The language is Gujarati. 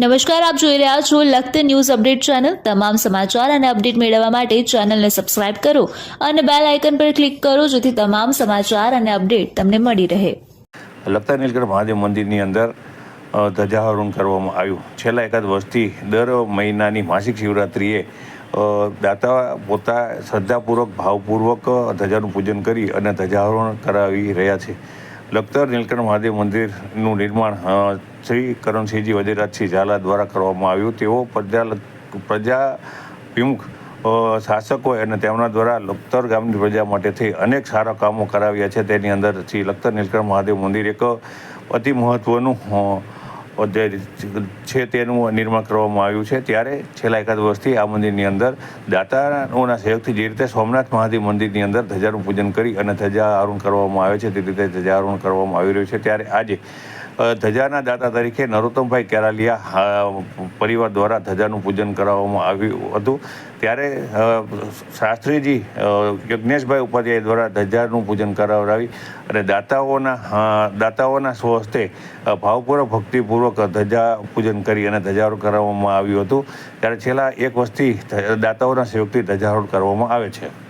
નમસ્કાર, આપ જોઈ રહ્યા છો લખત ન્યૂઝ અપડેટ ચેનલ. તમામ સમાચાર અને અપડેટ મેળવવા માટે ચેનલને સબસ્ક્રાઇબ કરો અને બેલ આઇકન પર ક્લિક કરો જેથી તમામ સમાચાર અને અપડેટ તમને મળી રહે. લખતા નીલકંઠ મહાદેવ મંદિરની અંદર ધ્વજારોહણ કરવામાં આવ્યું. છેલ્લા એકાદ વર્ષથી દર મહિનાની માસિક શિવરાત્રિએ દાતા પોતા શ્રદ્ધાપૂર્વક, ભાવપૂર્વક ધજાનું પૂજન કરી અને ધ્વજારોહણ કરાવી રહ્યા છે. લખતર નીલકંઠ મહાદેવ મંદિરનું નિર્માણ શ્રી કરણસિંહજી વજેરાજસિંહ ઝાલા દ્વારા કરવામાં આવ્યું. તેઓ પ્રજા પ્રજા વિમુખ શાસકો અને તેમના દ્વારા લખતર ગામની પ્રજા માટે થઈ અનેક સારા કામો કરાવ્યા છે. તેની અંદર શ્રી લખતર નીલકંઠ મહાદેવ મંદિર એક અતિ જે છે તેનું નિર્માણ કરવામાં આવ્યું છે. ત્યારે છેલ્લા એકાદ વર્ષથી આ મંદિરની અંદર દાતાઓના સહયોગથી જે રીતે સોમનાથ મહાદેવ મંદિરની અંદર ધજાનું પૂજન કરી અને ધજા આરોહણ કરવામાં આવે છે, તે રીતે ધજા આરોહણ કરવામાં આવી રહ્યું છે. ત્યારે આજે ધજાના દાતા તરીકે નરોત્તમભાઈ કેરાલિયા પરિવાર દ્વારા ધજાનું પૂજન કરાવવામાં આવ્યું હતું. ત્યારે શાસ્ત્રીજી યજ્ઞેશભાઈ ઉપાધ્યાય દ્વારા ધજાનું પૂજન કરાવડાવી અને દાતાઓના દાતાઓના સ્વહસ્તે ભાવપૂર્વક, ભક્તિપૂર્વક ધજા પૂજન કરી અને ધજારો કરાવવામાં આવ્યું હતું. ત્યારે છેલ્લા એક વર્ષથી દાતાઓના સહયોગથી ધજારોહણ કરવામાં આવે છે.